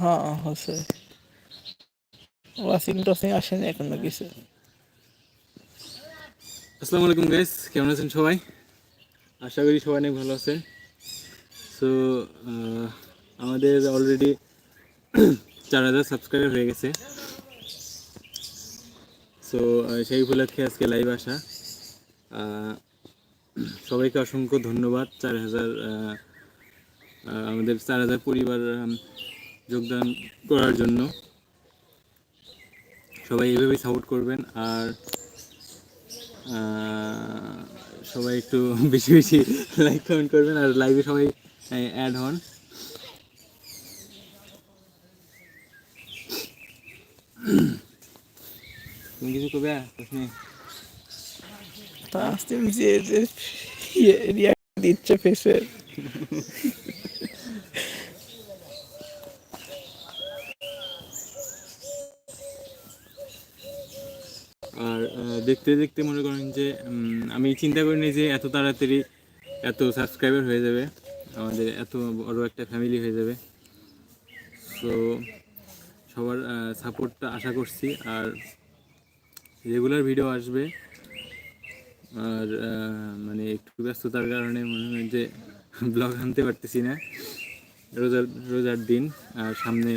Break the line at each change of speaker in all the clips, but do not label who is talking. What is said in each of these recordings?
হ্যাঁ হচ্ছে washing tossing আসেনি এখনও কিছু।
আসসালামু আলাইকুম গাইস কেমন আছেন সবাই? আশা করি সবাই অনেক ভালো আছেন সো আমাদের অলরেডি চার হাজার সাবস্ক্রাইবার হয়ে গেছে। সো সেই উপলক্ষে আজকে লাইভ আসা। সবাইকে অসংখ্য ধন্যবাদ। চার হাজার আমাদের চার হাজার পরিবার যোগদান করার জন্য। সবাই এভাবেই সাপোর্ট করবেন আর সবাই একটু বেশি বেশি লাইক কমেন্ট করবেন আর লাইভে সবাই অ্যাড হন। তুমি কিছু করবে?
আসতে যে যে রিয়াক্ট দিচ্ছে ফেসের
আর দেখতে দেখতে মনে করেন যে আমি চিন্তা করিনি যে এত তাড়াতাড়ি এত সাবস্ক্রাইবার হয়ে যাবে, আমাদের এত বড় একটা ফ্যামিলি হয়ে যাবে। সো সবার সাপোর্টটা আশা করছি আর রেগুলার ভিডিও আসবে। আর মানে একটু ব্যস্ততার কারণে মনে হয় যে ব্লগ আনতে পারতেছি না। রোজার রোজার দিন, আর সামনে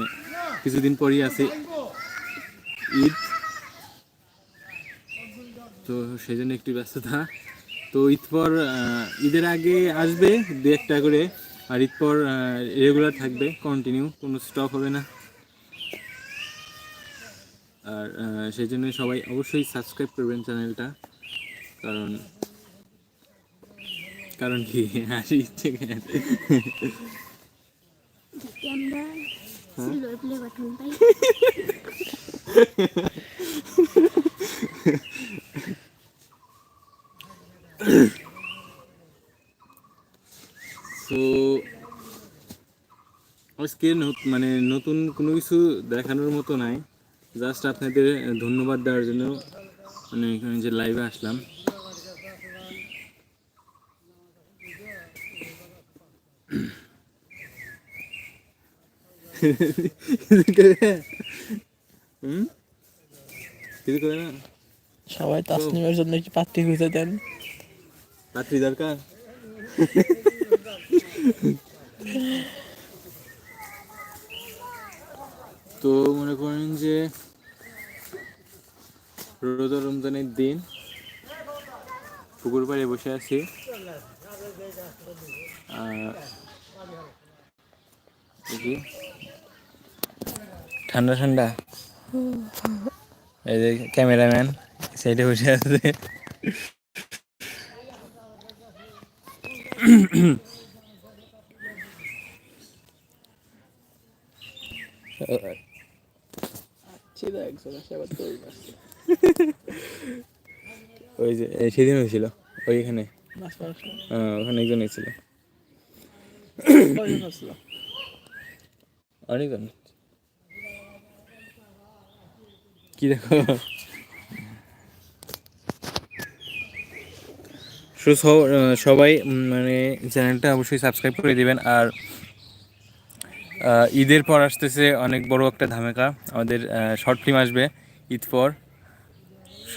কিছুদিন পরই আছে ঈদ। তো সেই জন্য একটু ব্যস্ততা। তো ঈদ পর ঈদের আগে আসবে দু একটা করে আর ঈদ পর রেগুলার থাকবে কন্টিনিউ কোনো স্টপ হবে না। আর সেই জন্য সবাই অবশ্যই সাবস্ক্রাইব করবেন চ্যানেলটা কারণ কারণ কি হাসি ইচ্ছে?
আমরা সিলভার প্লে বাটন পাই
তো আজকে মানে নতুন কোনো কিছু দেখানোর মতো নাই। জাস্ট আপনাদের ধন্যবাদ দেওয়ার জন্য। মানে এখানে যে লাইভে আসলাম।
সবাই তাসনিমের জন্য একটু পাত্রী খুঁজে দেন?
রাত্রি দরকার তো মনে করেন যে রোজা রমজানের দিন পুকুর পাড়ে বসে আছি। ঠান্ডা ঠান্ডা? এই যে ক্যামেরাম্যান সাইডে বসে আছে
ছিল একজন আসে আবার দৌড় মারছে
ওই যে সেদিন হয়েছিল ওইখানে। আহ, ওখানে একজন ছিল
কয়জন আসলো
অনেকজন। কি দেখো? স- সবাই মানে চ্যানেলটা অবশ্যই সাবস্ক্রাইব করে দেবেন। আর ঈদের পর আসতেছে অনেক বড় একটা ধামাকা। আমাদের শর্ট ফিল্ম আসবে ঈদ পর।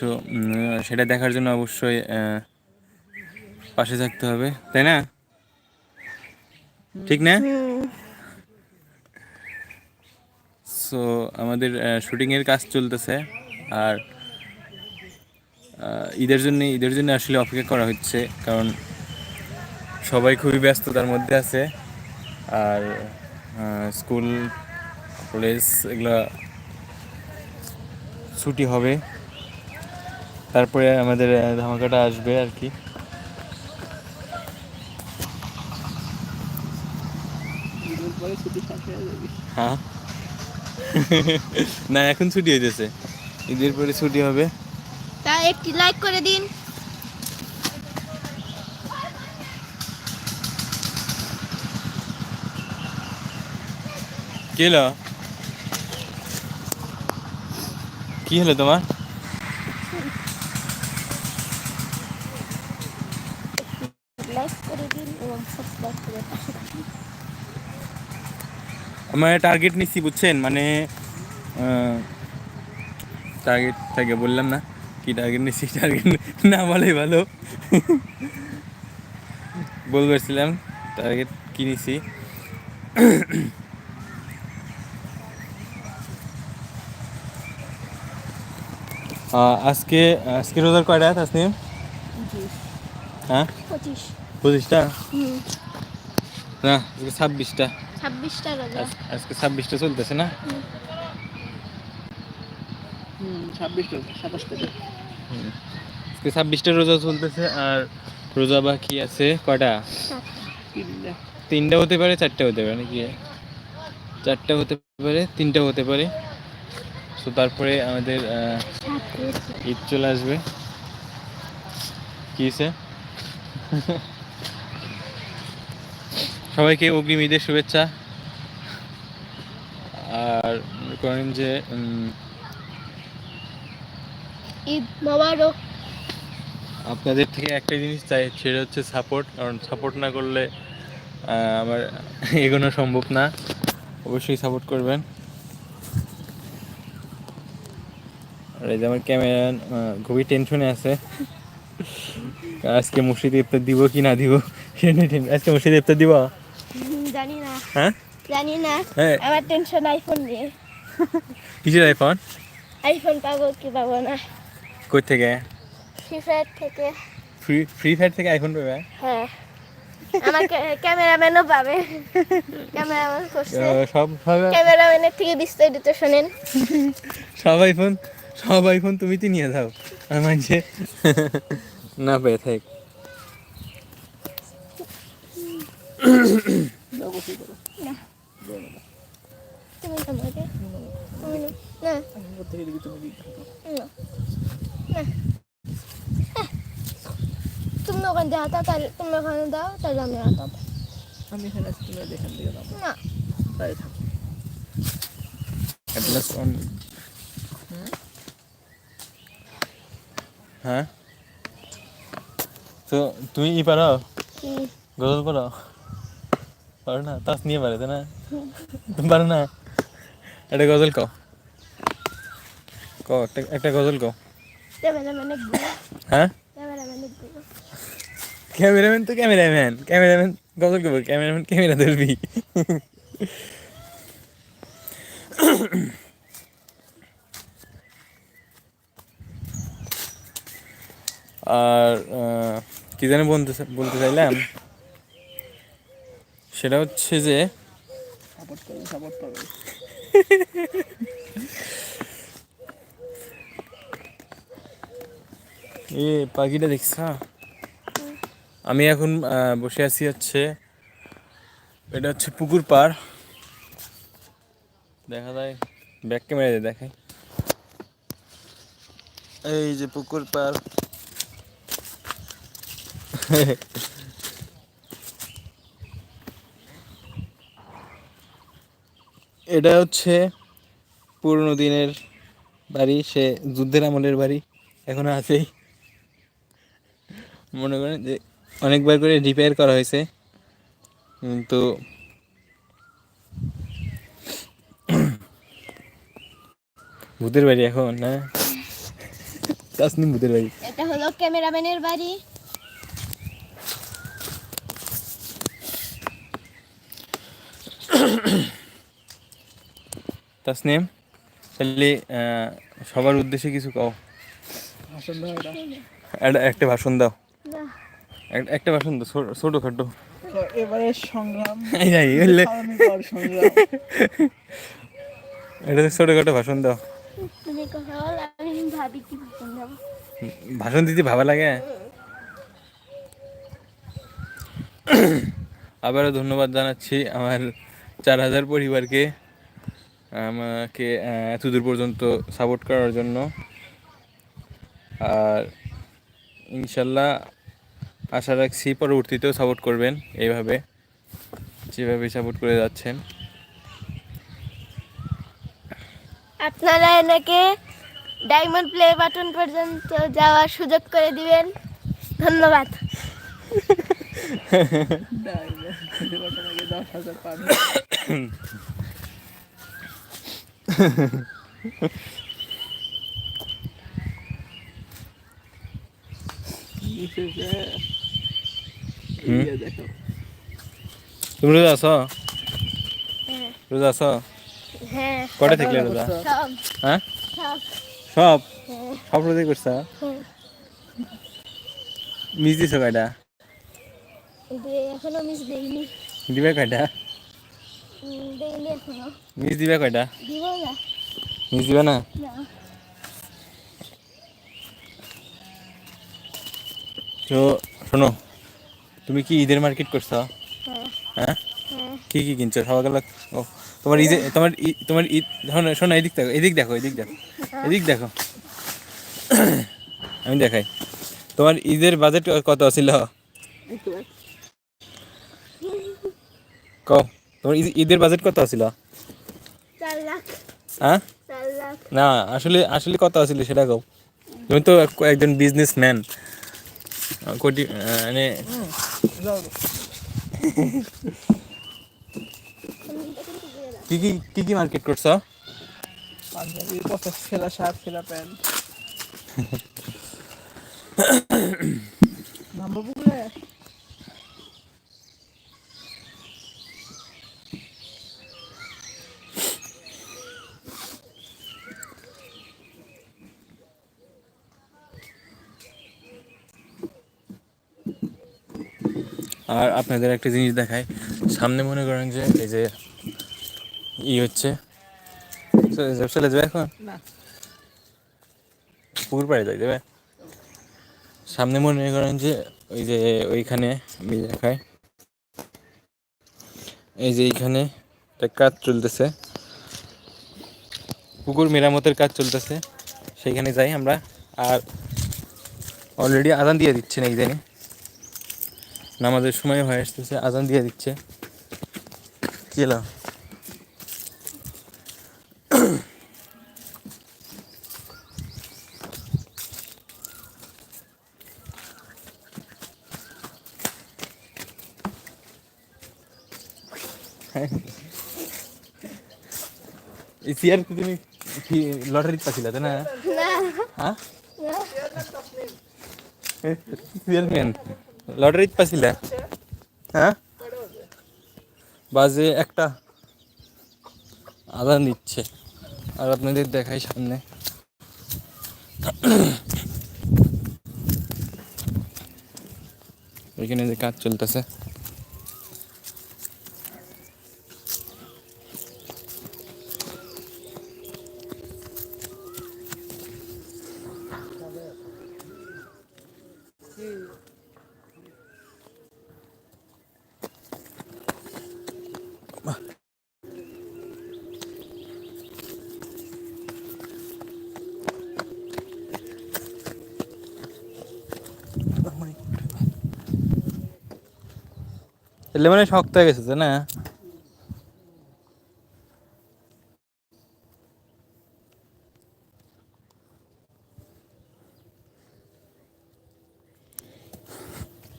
সো সেটা দেখার জন্য অবশ্যই পাশে থাকতে হবে। তাই না? ঠিক না? সো আমাদের শুটিংয়ের কাজ চলতেছে। আর ঈদের জন্য ঈদের জন্য আসলে অপেক্ষা করা হচ্ছে, কারণ সবাই খুবই ব্যস্ততার মধ্যে আছে। আর স্কুল, কলেজ এগুলো ছুটি হবে। তারপরে আমাদের ধামাকাটা আসবে আর কি।
হয়ে।
না, এখন ছুটি হয়েছে ঈদের পরে ছুটি হবে।
একটি লাইক করে দিন।
কি হলো? কি হলো তোমার? মানে টার্গেট নিচ্ছি বুঝছেন? মানে টার্গেট থেকে বললাম না। কি টার্গেট নিচ্ছি টার্গেট না বলে ভালো। বলবেছিলাম টার্গেট কি নিছি? আজকে আজকে রোজার কয়টা তাসনিম? হ্যাঁ? পঁচিশটা? না আজকে ছাব্বিশটা।
ছাব্বিশটা
আজকে ছাব্বিশটা চলতেছে না?
হুম। ছাব্বিশ সাতাশ থেকে
আজকে ছাব্বিশটা রোজা চলতেছে আর রোজা বাকি আছে কটা
তিনটা।
হতে পারে চারটা হতে পারে নাকি? চারটা হতে পারে তিনটা হতে পারে। তো তারপরে আমাদের ঈদ চলে আসবে। কি? সবাইকে অগ্রিম ঈদের শুভেচ্ছা। আর মনে করেন যে
ঈদ মোবারক।
আপনাদের থেকে একটা জিনিস চাই সেটা হচ্ছে সাপোর্ট কারণ সাপোর্ট না করলে আমার এগোনো সম্ভব না। অবশ্যই সাপোর্ট করবেন। আর এই যে আমার ক্যামেরা খুবই টেনশনে আছে। আজকে মুর্শিদ ইফতার দিব কি না দিব আজকে মুর্শিদ ইফতার দিব?
জানি না।
হ্যাঁ?
জানি না।
হ্যাঁ।
আমার টেনশন আইফোন নিয়ে
কিসের আইফোন
আইফোন পাবো কি পাবো না?
কই থেকে?
ফ্রি ফায়ার থেকে।
ফ্রি ফ্রি ফায়ার থেকে আইফোন পাবে?
হ্যাঁ। আমার ক্যামেরাম্যানও পাবে। ক্যামেরাম্যান করছে।
সব
ক্যামেরাম্যানের থেকে বিস্তারিত শোনেন।
সব আইফোন সব আইফোন তুমি তো নিয়ে যাও। আর মানছে না পেয়ে থাক।
তুমি না। না
আমি কোথা থেকে দিবি তুমি দিবি
না না তুমি ওখানে দাও তাহলে তুমি ওখানে দাও তাহলে আমি হাতাবো
আমি এখানে আছি তুমি এখান থেকে দাও
না
তাই থাক
At last on. হ্যাঁ তো তুমি ই পারো
কি
গজল পারো পারো না তাস নিয়ে পারে তো না তুমি পারো না একটা গজল কও কও একটা একটা গজল কও
ক্যামেরাম্যানেরগুলো
হ্যাঁ ক্যামেরাম্যান তো ক্যামেরাম্যান ক্যামেরাম্যান গজল করব ক্যামেরাম্যান ক্যামেরা ধরবি আর কি জানি বলতে বলতে চাইলাম সেটা হচ্ছে যে
সাপোর্ট করবে সাপোর্ট পাবে
এ পাখিটা দেখছ আমি এখন বসে আছি হচ্ছে এটা হচ্ছে পুকুর পার দেখা যায় ব্যাক ক্যামেরা দেখাই। এই যে পুকুর পার এটা হচ্ছে পুরনো দিনের বাড়ি সে যুদ্ধের আমলের বাড়ি এখনও আছেই। মনে করেন যে অনেকবার করে রিপেয়ার করা হয়েছে। কিন্তু ভূতের বাড়ি এখন না? তাসনিম ভূতের বাড়ি।
এটা হলো ক্যামেরাম্যানের বাড়ি।
তাসনিম তাহলে সবার উদ্দেশ্যে কিছু কও।
ভাষণ দাও এটা।
একটা একটা ভাষণ দাও। একটা ভাষণ দাও ছোট-
তো এবারে সংগ্রাম।
এটা ছোটখাটো ভাষণ দাও।
ভাষণ
দিতে ভাবা লাগে? আবারও ধন্যবাদ জানাচ্ছি আমার চার হাজার পরিবারকে আমাকে এতদূর পর্যন্ত সাপোর্ট করার জন্য। আর ইনশাল্লাহ আশা রাখছি পরবর্তীতেও সাপোর্ট করবেন এইভাবে যেভাবে সাপোর্ট করে যাচ্ছেন।
আপনারা এনাকে ডায়মন্ড প্লে বাটন পর্যন্ত যাওয়ার সুযোগ করে দিবেন। ধন্যবাদ
দশ হাজার পাবে
হুম?
ইয়ে দেখো
তুমি রোজা আছো?
হ্যাঁ।
রোজা আছো?
হ্যাঁ।
কটা থেকে রোজা?
সব।
হ্যাঁ?
সব।
সব?
হ্যাঁ।
রোজাই করছ?
হ্যাঁ।
মিস দিছো কয়টা?
এখনও মিস দেইনি।
দিবে কয়টা?
উম, দেইনি এখনও।
মিস দিবে কয়টা?
দিব না।
মিস দিবে না?
না।
তো শোনো তুমি কি ঈদের মার্কেট করছ?
হ্যাঁ।
হ্যাঁ?
হ্যাঁ।
কি কি কিনছো? সকালবেলা ও তোমার ঈদে তোমার তোমার ঈদ শোনো শোনো এদিক দেখো এদিক দেখো এদিক দেখো এদিক দেখো। আমি দেখাই। তোমার ঈদের বাজেট কত ছিল? কও তোমার ঈদ- ঈদের বাজেট কত ছিল? হ্যাঁ? না আসলে আসলে কত ছিল সেটা কও। তুমি তো এক- একজন বিজনেসম্যান
যাও রে।
কি কি কি কি মার্কেট করছ
পাঞ্জাবি পঞ্চাশ খেলা শার্ট খেলা প্যান্ট নামবো
আর আপনাদের একটা জিনিস দেখায় সামনে মনে করেন যে এই যে ই হচ্ছে। চলে যাবে এখন? পুকুর পাড়ে যাই দেবে? সামনে মনে করেন যে ওই যে ওইখানে আমি দেখাই। এই যে এইখানে একটা কাজ চলতেছে। পুকুর মেরামতের কাজ চলতেছে। সেইখানে যাই আমরা। আর অলরেডি আদান দিয়ে দিচ্ছে না ইদানি নামাজের সময় হয়ে আসতেছে আজান দিয়ে দিচ্ছে। কি এলো এই চেয়ার কি তুমি কি লটারিত পাইছিলা তাই না? হ্যাঁ? চেয়ারম্যান লটারিত পাইছিলে? হ্যাঁ? বাজে একটা। আদা নিচ্ছে আর আপনাদের দেখাই সামনে। ওইখানে যে কাজ চলতেছে। এলে মানে শক্ত হয়ে গেছে না?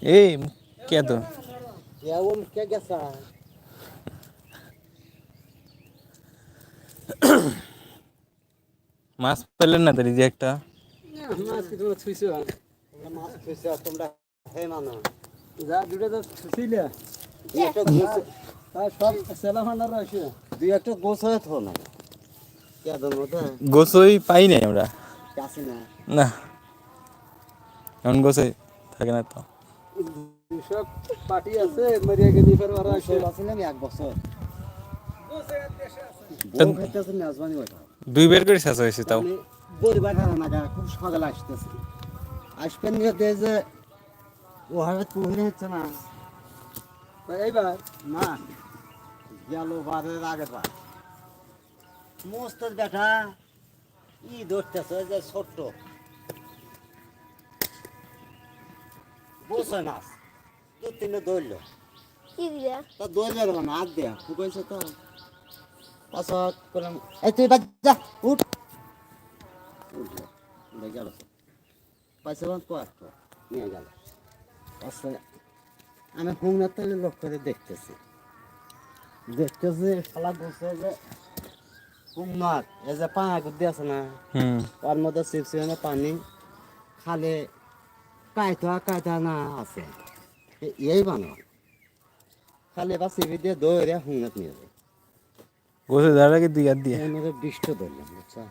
এই কে তো মাছ পেলেন না তার যে একটা?
ki তোমরা মাছ হে মানো যা, দুটো তো দুই একটা গোছ তাই সব সেলা ভান্ডার আছে। দুই একটা গোছ হয়ে থো না। কে দন মতো
গোসই পাই নাই আমরা।
না।
না। এমন গোসই থাকে না তো।
সব পার্টি আছে মরিয়া গেলি ফের ওরা আছে। আছে এক বছর? বউ খাইতেছে
দুই বের করে শেষ হয়েছে তাও।
মানে হারা না খুব সকালে আসতেছে। আসবেন যে ও হচ্ছে না। এইবার। না গেল বারের আগের বার। মস্তর বেটা ই ধরতেছে যে ছোট্ট? বসে মাছ দু তিনটে ধরলো। তা ধরবে না মানে হাত দেয়া ফুকাইছে তো। পাছত করলাম এই তুই বাদ যা উঠ। উঠল উঠে গেল। পাইছিলাম তো নিয়ে গেল। আমি হুমনার তালে লোক করে দেখতেছি। দেখতেছি শালা বসে যে কুমনার এই যে পাঙা গুদ্দি আছে না
হুম।
ওর মধ্যে চিপসিনে পানি খালে কায়তা কায়তা না আছে। এই বানাও খালি এবার চিপি দিয়ে দৌড়ে হুঁড়ে নিয়ে যায়।
গোসে আগে দুই হাত দিয়ে
মধ্যে বিষ্ট ধরলাম বুঝছা?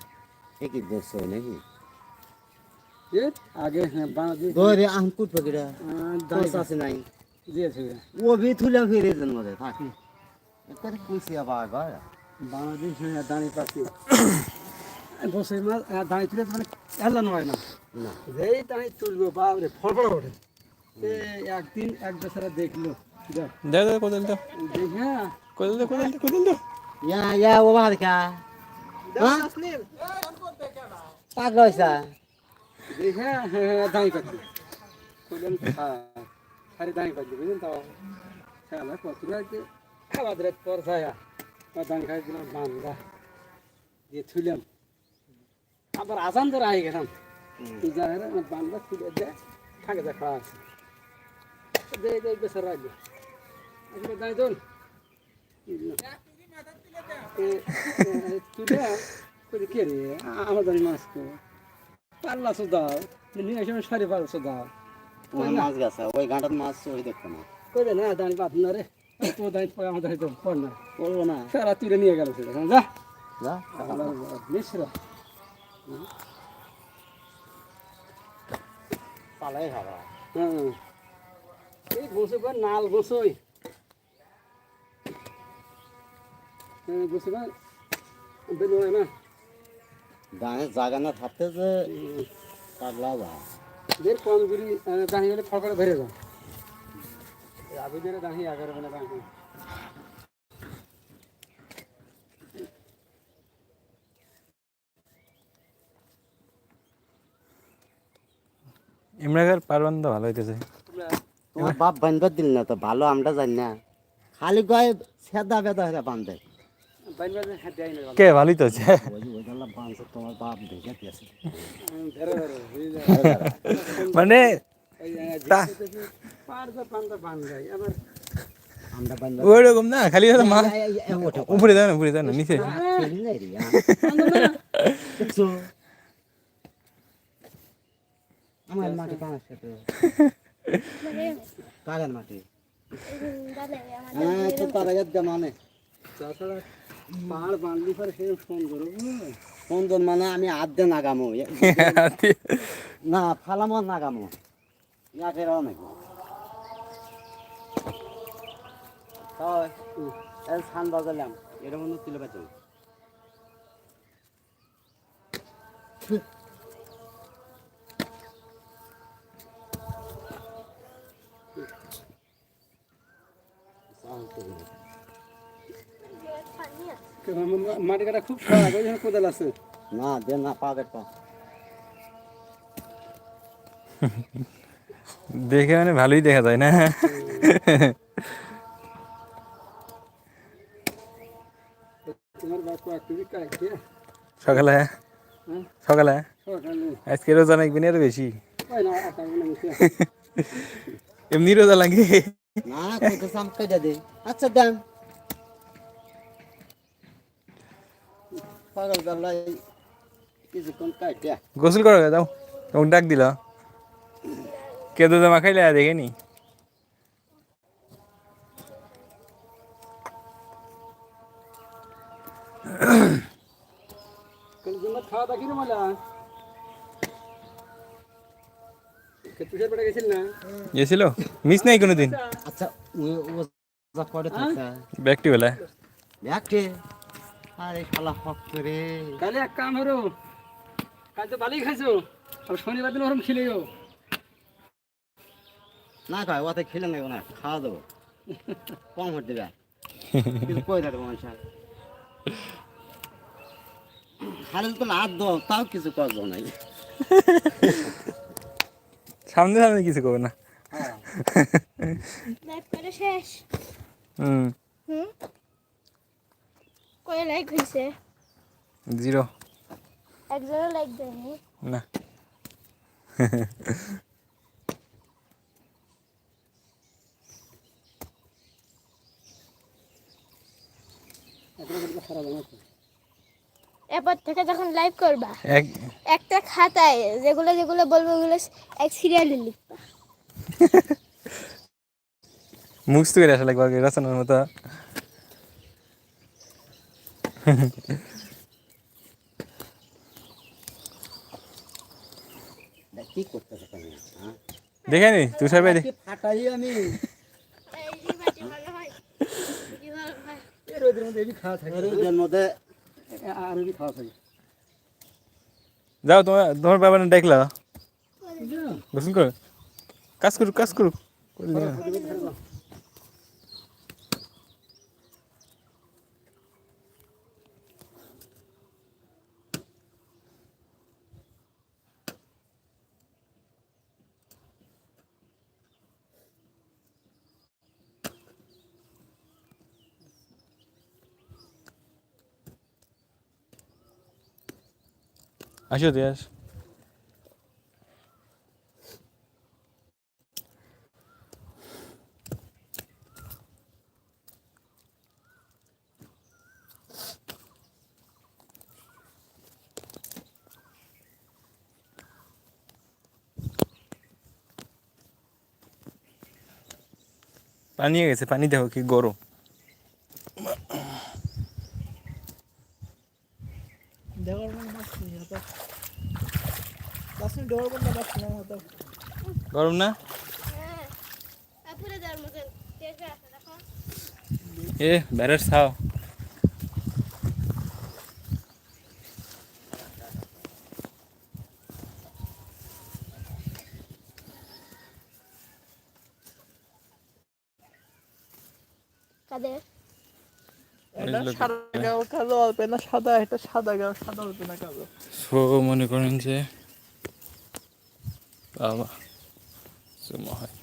এ কি বলছো নাকি?
আগে হ্যাঁ বানা দিয়ে
দৌড়ে আহ কুট পকিরা
দাঁড়ি
আছে নাই। ও ভি থুলে ফিরে যেন মধ্যে থাকি এটারে কুইছি আবার
বাংলাদেশ হ্যাঁ দাঁড়ি পাচ্ছি বসে মাছ দাঁড়ি তুলে মানে হেলানো হয় না। যেই দাঁড়ি তুলবো বাবরে ফড়ফড় ওঠে একদিন এক বেচারা দেখল দেখ
কোদাল
দেখ? হ্যাঁ
কোদাল দাও কোদাল দাও কোদাল দাও
ইয়া ইয়া ও বাহার কা হ্যাঁ? পাগল
দেখ? হ্যাঁ হ্যাঁ দাঁড়ি পাচ্ছি কইলেন সারি দাঁড়ি পাচ্ছি বুঝলেন তো? খেলা কত রাখছে খাওয়া দাওয়ার পর ছায়া দাঁড়ি খাই দিলাম বান্ধা দিয়ে থুইলাম আবার আজান ধরে আই গেলাম। যাই বান্ধা তুলে দে থাকে যা খাওয়া আছে। দে দে বেসার রাখবে আসলে দাঁড়ি দোল তুলে কে রে? আমার দাঁড়ি মাছ তো পাল্লা দাও নিয়ে এসে সারি পাল্লা দাও
ওই মাছ গেছে ওই ঘাটার মাছ ওই দেখতে না।
কই দে না দাঁড়ি বাদ না রে তো দাঁড়ি পয় আমার দাঁড়ি তো পড় না।
করব না।
সারা তুলে নিয়ে গেল সেটা যা।
যা।
মিশ্রা
পালাই খাবা
হ্যাঁ। এই বসে কর নাল বসই হ্যাঁ না
গায়ে জাগা থাকতে যে পাগলা যা
দের কম জুড়ি দাঁড়িয়ে গেলে ভরে যাও। দাঁড়িয়ে আগে মানে দাঁড়িয়ে
ইমরাগার পারবান তো ভালো হইতেছে।
তোমার বাপ বান্ধব দিল না তো ভালো আমরা জানি না। খালি গায়ে সেদা বেদা হয়ে বান্ধে।
কে ভালোই তো আছে মানে
তা- পার যা পান্তা পান যায় আবার
আমরা বান্ধব
ওই রকম না খালি মা উপরে দাও না উপরে দাও না নিচে
আমার মাটি
মানে
কাগান মাটি হ্যাঁ তো তারা মানে
তাছাড়া পাহাড় বাঁধলি পরে সে ফোন
মানে আমি আধে নাগামো না ফালামো নাগামো। ইয়াকের অনেক সান বাজালাম এরকম তুলে পাচ্ছি
মাটি কাটা খুব ওই জন্য কোদাল আছে।
না দে না পাবে পা।
দেখে মানে ভালোই দেখা যায় না? সকালে? সকালে? আজকে রোজা না আরও বেশি? এমনি রোজা লাগে?
না আচ্ছা দেন। পাগল কিছুক্ষণ কাটে
গোসল করো যাও। তোমাকে ডাক দিল। কে তো জামা খাইলে দেখেনি।
কাল খাওয়া গেছিল না?
গেছিল? মিস নাই কোনোদিন?
আচ্ছা
ব্যাগটি বেলা
ব্যাগকে আরে শালা হক করে
কালে এক কাম হরো কাল তো ভালোই খাইছো আর শনিবার দিন ওরম খেলেও
না কয় ওতে খেলে নেব না খাওয়া দেবো। কম হতে দেবে। কিন্তু কই থাকব মানুষ খালি তো লাভ দাও তাও কিছু করব নাই
সামনে সামনে কিছু করবে না।
লাইভ শেষ?
হুম।
হুম? কয় লাইক হয়েছে
জিরো
একজনও লাইক দেয়নি
না?
এরপর থেকে যখন লাইভ করবা
এক
একটা খাতায় যেগুলো যেগুলো বলব ওগুলো এক সিরিয়ালে লিখবা।
মুখস্থ করে আসা লাগবে রচনার মতো।
কি করতেছে তুমি হ্যাঁ?
দেখে নি তুষার ভাই
কি ফাটাই আমি
এর ওদের মধ্যে এবি খাওয়া থাকে
রোদের মধ্যে
আর এবি খাওয়া থাকে
যাও তোমার তোমার বাবা না দেখলা গোসল করো কাজ করুক কাজ করুক করে দিও না। আসো তুই আস পানি হয়ে গেছে পানি দেখো কি গরম গরম না? এ
কাদের?
এটা সাদা এটা সাদা গাও সাদা অল্প না কালো।
সো মনে করেন যে সুমো হয়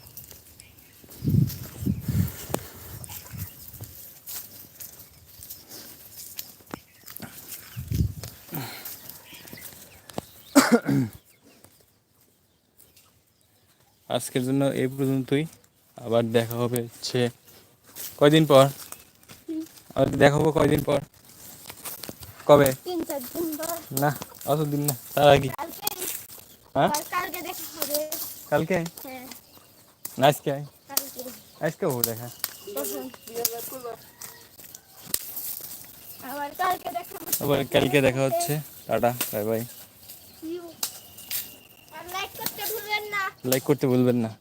আজকের জন্য এই পর্যন্তই। আবার দেখা হবে হচ্ছে কয়দিন পর? আবার দেখা হবে কয়দিন পর? কবে?
তিন চার দিন
না অতদিন না তার আগে। হ্যাঁ
কাল- কালকে দেখা হবে
কালকে?
হ্যাঁ।
না আজকে?
কালকে।
আজকে হব দেখা।
আবার কালকে দেখা হবে
আবার কালকে দেখা হচ্ছে। Tata bye bye.
লাইক করতে ভুলবেন না।
লাইক করতে ভুলবেন না।